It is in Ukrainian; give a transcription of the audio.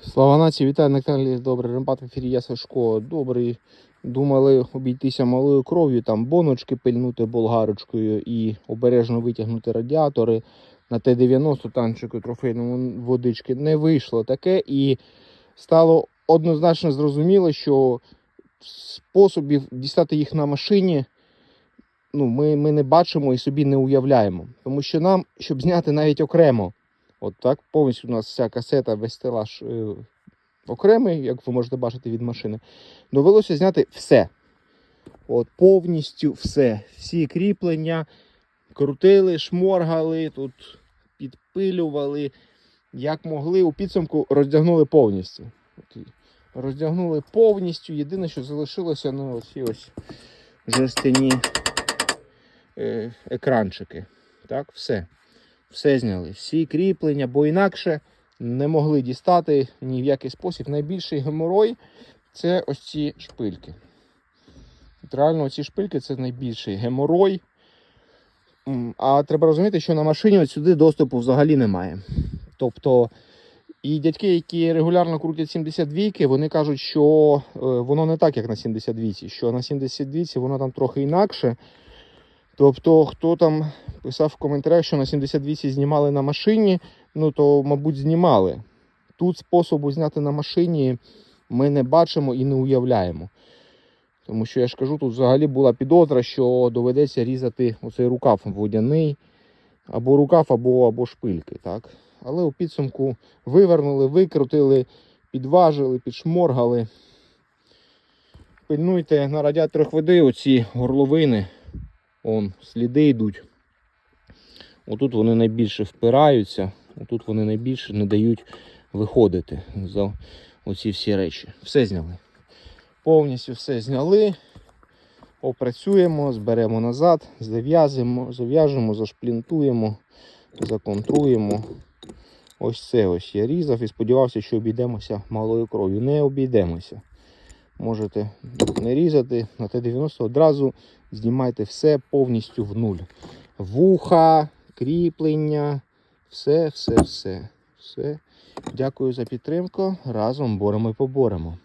Слава нації, вітаю на каналі Добрий Ремпат в ефірі я Сашко. Добрий. Думали обійтися малою кров'ю, там боночки пильнути болгарочкою і обережно витягнути радіатори. На Т-90 танчику трофейному водички не вийшло таке, і стало однозначно зрозуміло, що способів дістати їх на машині ну, ми, ми не бачимо і собі не уявляємо. Тому що нам, щоб зняти навіть окремо, От так повністю у нас вся касета, весь стелаж е, окремий, як ви можете бачити від машини. Довелося зняти все. От повністю все. Всі кріплення крутили, шморгали, тут підпилювали, як могли. У підсумку роздягнули повністю. От, роздягнули повністю. Єдине, що залишилося, ну, оці ось жорстяні е, екранчики. Так, все все зняли, всі кріплення, бо інакше не могли дістати ні в який спосіб. Найбільший геморой це ось ці шпильки. Реально, ці шпильки це найбільший геморой. А треба розуміти, що на машині от сюди доступу взагалі немає. Тобто, і дядьки, які регулярно крутять 72-ки, вони кажуть, що е, воно не так, як на 72-ці, що на 72-ці воно там трохи інакше. Тобто, хто там писав в коментарях, що на 72 знімали на машині, ну то, мабуть, знімали. Тут способу зняти на машині ми не бачимо і не уявляємо. Тому що я ж кажу, тут взагалі була підозра, що доведеться різати оцей рукав водяний, або рукав, або, або шпильки. Так? Але у підсумку вивернули, викрутили, підважили, підшморгали. Пильнуйте на радіаторах води оці горловини. Он, сліди йдуть. Отут вони найбільше впираються, отут вони найбільше не дають виходити за оці всі речі. Все зняли. Повністю все зняли. Опрацюємо, зберемо назад, зав'яжемо, зашплінтуємо, законтруємо. Ось це ось я різав і сподівався, що обійдемося малою кров'ю. Не обійдемося. Можете не різати на Т-90 одразу знімайте все повністю в нуль. Вуха, кріплення, все, все, все. все. Дякую за підтримку. Разом боремо і поборемо.